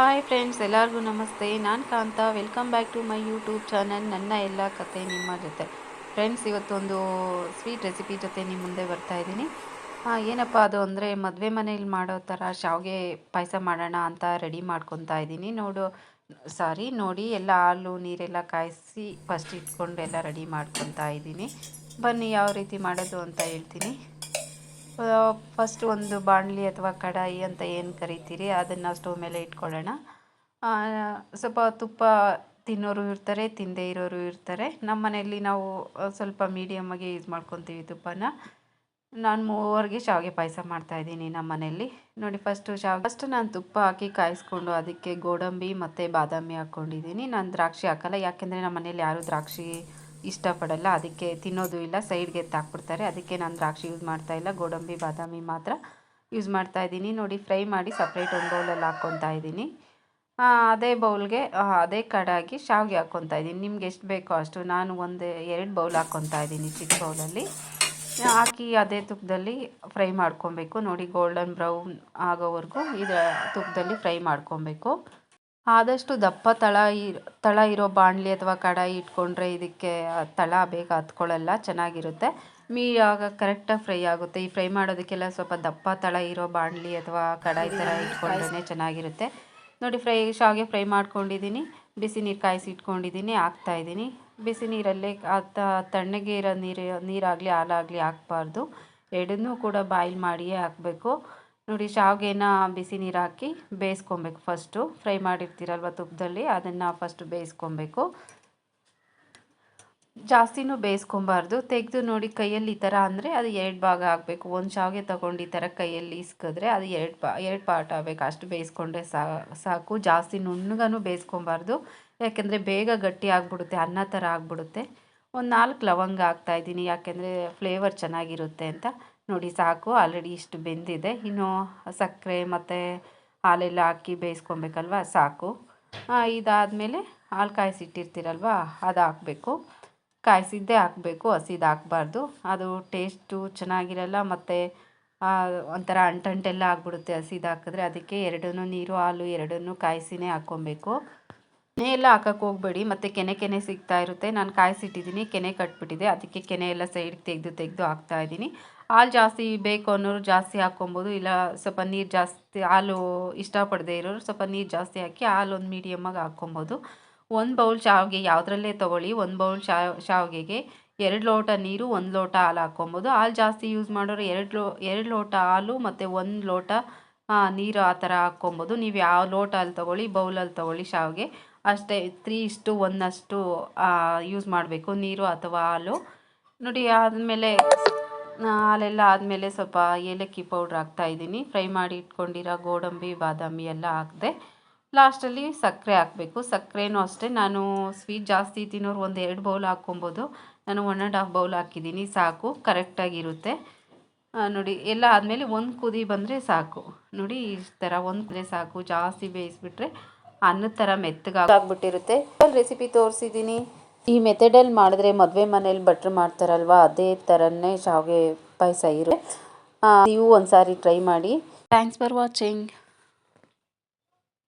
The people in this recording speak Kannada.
ಹಾಯ್ ಫ್ರೆಂಡ್ಸ್ ಎಲ್ಲರಿಗೂ ನಮಸ್ತೆ. ನಾನು Kantha. Welcome back to my YouTube channel ನನ್ನ ಎಲ್ಲ ಕತೆ ನಿಮ್ಮ ಜೊತೆ. ಫ್ರೆಂಡ್ಸ್ ಇವತ್ತೊಂದು ಸ್ವೀಟ್ ರೆಸಿಪಿ ಜೊತೆ ನಿಮ್ಮ ಮುಂದೆ ಬರ್ತಾ ಇದ್ದೀನಿ. ಏನಪ್ಪ ಅದು ಅಂದರೆ ಮದುವೆ ಮನೇಲಿ ಮಾಡೋ ಥರ ಶಾವಿಗೆ ಪಾಯಸ ಮಾಡೋಣ ಅಂತ ರೆಡಿ ಮಾಡ್ಕೊತಾ ಇದ್ದೀನಿ. ನೋಡು, ಸಾರಿ, ನೋಡಿ, ಎಲ್ಲ ಹಾಲು, ನೀರೆಲ್ಲ ಕಾಯಿಸಿ ಫಸ್ಟ್ ಇಟ್ಕೊಂಡು ಎಲ್ಲ ರೆಡಿ ಮಾಡ್ಕೊತಾ ಇದ್ದೀನಿ. ಬನ್ನಿ, ಯಾವ ರೀತಿ ಮಾಡೋದು ಅಂತ ಹೇಳ್ತೀನಿ. ಫಸ್ಟ್ ಒಂದು ಬಾಣಲಿ ಅಥವಾ ಕಡಾಯಿ ಅಂತ ಏನು ಕರಿತೀರಿ? ಅದನ್ನು ಸ್ಟವ್ ಮೇಲೆ ಇಟ್ಕೊಳ್ಳೋಣ. ಸ್ವಲ್ಪ ತುಪ್ಪ ತಿನ್ನೋರು ಇರ್ತಾರೆ ತಿಂದೇ ಇರೋರು ಇರ್ತಾರೆ. ನಮ್ಮ ಮನೆಯಲ್ಲಿ ನಾವು ಸ್ವಲ್ಪ ಮೀಡಿಯಮ್ಮಾಗಿ ಯೂಸ್ ಮಾಡ್ಕೊತೀವಿ ತುಪ್ಪನ. ನಾನು ಮೂವರಿಗೆ ಶಾವಿಗೆ ಪಾಯಸ ಮಾಡ್ತಾಯಿದ್ದೀನಿ ನಮ್ಮ ಮನೆಯಲ್ಲಿ. ನೋಡಿ ಫಸ್ಟು ಶಾವ್ ಫಸ್ಟ್ ನಾನು ತುಪ್ಪ ಹಾಕಿ ಕಾಯಿಸ್ಕೊಂಡು ಅದಕ್ಕೆ ಗೋಡಂಬಿ ಮತ್ತು ಬಾದಾಮಿ ಹಾಕ್ಕೊಂಡಿದ್ದೀನಿ. ನಾನು ದ್ರಾಕ್ಷಿ ಹಾಕಲ್ಲ, ಯಾಕೆಂದರೆ ನಮ್ಮ ಮನೇಲಿ ಯಾರೂ ದ್ರಾಕ್ಷಿ ಇಷ್ಟಪಡಲ್ಲ. ಅದಕ್ಕೆ ತಿನ್ನೋದು ಇಲ್ಲ ಸೈಡ್ಗೆ ಎತ್ತಾಕ್ಬಿಡ್ತಾರೆ ಅದಕ್ಕೆ ನಾನು ದ್ರಾಕ್ಷಿ ಯೂಸ್ ಮಾಡ್ತಾ ಇಲ್ಲ. ಗೋಡಂಬಿ, ಬಾದಾಮಿ ಮಾತ್ರ ಯೂಸ್ ಮಾಡ್ತಾ ಇದ್ದೀನಿ. ನೋಡಿ ಫ್ರೈ ಮಾಡಿ ಸಪ್ರೇಟ್ ಒಂದು ಬೌಲಲ್ಲಿ ಹಾಕ್ಕೊತಾ ಇದ್ದೀನಿ. ಅದೇ ಬೌಲ್ಗೆ ಅದೇ ಕಡಾಗಿ ಶಾವಿಗೆ ಹಾಕ್ಕೊತಾ ಇದ್ದೀನಿ. ನಿಮ್ಗೆ ಎಷ್ಟು ಬೇಕೋ ಅಷ್ಟು ನಾನು ಒಂದು ಎರಡು ಬೌಲ್ ಹಾಕ್ಕೊತಾ ಇದ್ದೀನಿ ಚಿಕ್ಕ ಬೌಲಲ್ಲಿ ಹಾಕಿ ಅದೇ ತುಪ್ಪದಲ್ಲಿ ಫ್ರೈ ಮಾಡ್ಕೊಬೇಕು. ನೋಡಿ ಗೋಲ್ಡನ್ ಬ್ರೌನ್ ಆಗೋವರೆಗೂ ಇದು ತುಪ್ಪದಲ್ಲಿ ಫ್ರೈ ಮಾಡ್ಕೊಬೇಕು. ಆದಷ್ಟು ದಪ್ಪ ತಳ ಇ, ತಳ ಇರೋ ಬಾಣಲಿ ಅಥವಾ ಕಡಾಯಿ ಇಟ್ಕೊಂಡ್ರೆ ಇದಕ್ಕೆ ತಳ ಬೇಗ ಹತ್ಕೊಳ್ಳಲ್ಲ, ಚೆನ್ನಾಗಿರುತ್ತೆ. ಮೀ, ಆಗ ಕರೆಕ್ಟಾಗಿ ಫ್ರೈ ಆಗುತ್ತೆ. ಈ ಫ್ರೈ ಮಾಡೋದಕ್ಕೆಲ್ಲ ಸ್ವಲ್ಪ ದಪ್ಪ ತಳ ಇರೋ ಬಾಣಲಿ ಅಥವಾ ಕಡಾಯಿ ಥರ ಇಟ್ಕೊಂಡ್ರೆ ಚೆನ್ನಾಗಿರುತ್ತೆ. ನೋಡಿ ಫ್ರೈ, ಶಾವಿಗೆ ಫ್ರೈ ಮಾಡ್ಕೊಂಡಿದ್ದೀನಿ. ಬಿಸಿ ನೀರು ಕಾಯಿಸಿ ಇಟ್ಕೊಂಡಿದ್ದೀನಿ, ಹಾಕ್ತಾ ಇದ್ದೀನಿ. ಬಿಸಿ ನೀರಲ್ಲೇ ತಣ್ಣಗೆ ಇರೋ ನೀರು, ನೀರಾಗಲಿ ಹಾಲಾಗಲಿ ಹಾಕ್ಬಾರ್ದು. ಎರಡನ್ನೂ ಕೂಡ ಬಾಯ್ಲ್ ಮಾಡಿಯೇ ಹಾಕಬೇಕು. ನೋಡಿ, ಶಾವಿಗೆನ ಬಿಸಿ ನೀರು ಹಾಕಿ ಬೇಯಿಸ್ಕೊಬೇಕು ಫಸ್ಟು ಫ್ರೈ ಮಾಡಿರ್ತೀರಲ್ವ ತುಪ್ಪದಲ್ಲಿ ಅದನ್ನು ಫಸ್ಟ್ ಬೇಯಿಸ್ಕೊಬೇಕು. ಜಾಸ್ತಿನೂ ಬೇಯಿಸ್ಕೊಬಾರ್ದು. ತೆಗೆದು ನೋಡಿ, ಕೈಯಲ್ಲಿ ಈ ಥರ ಅಂದರೆ ಅದು ಎರಡು ಭಾಗ ಆಗಬೇಕು. ಒಂದು ಶಾವಿಗೆ ತೊಗೊಂಡು ಈ ಥರ ಕೈಯಲ್ಲಿ ಇಸ್ಕಿದ್ರೆ ಅದು ಎರಡು ಪಾ, ಎರಡು ಪಾರ್ಟ್ ಆಗಬೇಕು. ಅಷ್ಟು ಬೇಯಿಸ್ಕೊಂಡ್ರೆ ಸಾಕು. ಜಾಸ್ತಿ ನುಣ್ಣಗೂ ಬೇಯಿಸ್ಕೊಬಾರ್ದು. ಯಾಕೆಂದರೆ ಬೇಗ ಗಟ್ಟಿ ಆಗಿಬಿಡುತ್ತೆ, ಅನ್ನ ಥರ ಆಗಿಬಿಡುತ್ತೆ. ಒಂದು ನಾಲ್ಕು ಲವಂಗ ಹಾಕ್ತಾಯಿದ್ದೀನಿ ಯಾಕೆಂದರೆ ಫ್ಲೇವರ್ ಚೆನ್ನಾಗಿರುತ್ತೆ ಅಂತ. ನೋಡಿ ಸಾಕು ಆಲ್ರೆಡಿ ಇಷ್ಟು ಬೆಂದಿದೆ. ಇನ್ನು ಸಕ್ಕರೆ ಮತ್ತು ಹಾಲೆಲ್ಲ ಹಾಕಿ ಬೇಯಿಸ್ಕೊಬೇಕಲ್ವ? ಸಾಕು. ಇದಾದಮೇಲೆ ಹಾಲು ಕಾಯಿಸಿಟ್ಟಿರ್ತೀರಲ್ವ? ಅದು ಹಾಕಬೇಕು. ಕಾಯಿಸಿದ್ದೇ ಹಾಕಬೇಕು, ಹಸಿದು ಹಾಕಬಾರ್ದು. ಅದು ಟೇಸ್ಟು ಚೆನ್ನಾಗಿರಲ್ಲ, ಮತ್ತು ಒಂಥರ ಅಂಟಂಟೆಲ್ಲ ಆಗಿಬಿಡುತ್ತೆ ಹಸಿದು ಹಾಕಿದ್ರೆ. ಅದಕ್ಕೆ ಎರಡನ್ನೂ ನೀರು, ಹಾಲು ಎರಡನ್ನೂ ಕಾಯಿಸಿನೇ ಹಾಕ್ಕೊಬೇಕು. ಎಲ್ಲ ಹಾಕಕ್ಕೆ ಹೋಗಬೇಡಿ. ಮತ್ತು ಕೆನೆ ಕೆನೆ ಸಿಗ್ತಾ ಇರುತ್ತೆ. ನಾನು ಕಾಯಿಸಿಟ್ಟಿದ್ದೀನಿ, ಕೆನೆ ಕಟ್ಬಿಟ್ಟಿದೆ. ಅದಕ್ಕೆ ಕೆನೆ ಎಲ್ಲ ಸೈಡ್ಗೆ ತೆಗೆದು ತೆಗೆದು ಹಾಕ್ತಾ ಇದ್ದೀನಿ. ಹಾಲು ಜಾಸ್ತಿ ಬೇಕು ಅನ್ನೋರು ಜಾಸ್ತಿ ಹಾಕ್ಕೊಬೋದು, ಇಲ್ಲ ಸ್ವಲ್ಪ ನೀರು ಜಾಸ್ತಿ, ಹಾಲು ಇಷ್ಟಪಡದೇ ಇರೋರು ಸ್ವಲ್ಪ ನೀರು ಜಾಸ್ತಿ ಹಾಕಿ ಹಾಲು ಒಂದು ಮೀಡಿಯಮ್ಮಾಗಿ ಹಾಕ್ಕೊಬೋದು. ಒಂದು ಬೌಲ್ ಶಾವಿಗೆ ಯಾವುದ್ರಲ್ಲೇ ತೊಗೊಳ್ಳಿ, ಒಂದು ಬೌಲ್ ಶಾವಿಗೆಗೆ ಎರಡು ಲೋಟ ನೀರು, ಒಂದು ಲೋಟ ಹಾಲು ಹಾಕ್ಕೊಬೋದು. ಹಾಲು ಜಾಸ್ತಿ ಯೂಸ್ ಮಾಡೋರು ಎರಡು ಲೋ, ಎರಡು ಲೋಟ ಹಾಲು ಮತ್ತು ಒಂದು ಲೋಟ ನೀರು ಆ ಥರ ಹಾಕ್ಕೊಬೋದು. ನೀವು ಯಾವ ಲೋಟ ಅಲ್ಲಿ ತೊಗೊಳ್ಳಿ ಬೌಲಲ್ಲಿ ತೊಗೊಳ್ಳಿ ಶಾವಿಗೆ ಅಷ್ಟೇ ತ್ರೀ ಇಷ್ಟು ಒಂದಷ್ಟು ಯೂಸ್ ಮಾಡಬೇಕು ನೀರು ಅಥವಾ ಹಾಲು. ನೋಡಿ, ಆದಮೇಲೆ ಹಾಲೆಲ್ಲ ಆದಮೇಲೆ ಸ್ವಲ್ಪ ಏಲಕ್ಕಿ ಪೌಡ್ರ್ ಹಾಕ್ತಾಯಿದ್ದೀನಿ ಫ್ರೈ ಮಾಡಿ ಇಟ್ಕೊಂಡಿರೋ ಗೋಡಂಬಿ, ಬಾದಾಮಿ ಎಲ್ಲ ಹಾಕಿದೆ, ಲಾಸ್ಟಲ್ಲಿ ಸಕ್ಕರೆ ಹಾಕಬೇಕು. ಸಕ್ಕರೆನೂ ಅಷ್ಟೇ. ನಾನು ಸ್ವೀಟ್ ಜಾಸ್ತಿ ತಿನ್ನೋರು ಒಂದು ಎರಡು ಬೌಲ್ ಹಾಕ್ಕೊಬೋದು. ನಾನು ಒನ್ ಆ್ಯಂಡ್ ಹಾಫ್ ಬೌಲ್ ಹಾಕಿದ್ದೀನಿ. ಸಾಕು ಕರೆಕ್ಟಾಗಿರುತ್ತೆ ನೋಡಿ, ಎಲ್ಲ ಆದಮೇಲೆ ಒಂದು ಕುದಿ ಬಂದರೆ ಸಾಕು. ನೋಡಿ, ಈ ಥರ ಒಂದು ಕುದಿ ಸಾಕು. ಜಾಸ್ತಿ ಬೇಯಿಸ್ಬಿಟ್ರೆ ಅನ್ನದ ಥರ ಮೆತ್ತಗಾಗ್ಬಿಟ್ಟಿರುತ್ತೆ ರೆಸಿಪಿ ತೋರಿಸಿದ್ದೀನಿ. ಈ ಮೆಥಡಲ್ಲಿ ಮಾಡಿದ್ರೆ ಮದುವೆ ಮನೇಲಿ ಭಟ್ರು ಮಾಡ್ತಾರಲ್ವ? ಅದೇ ಥರನೇ ಶಾವಿಗೆ ಪಾಯಸ ಇರುತ್ತೆ. ನೀವು ಒಂದು ಸಾರಿ ಟ್ರೈ ಮಾಡಿ. Thanks for watching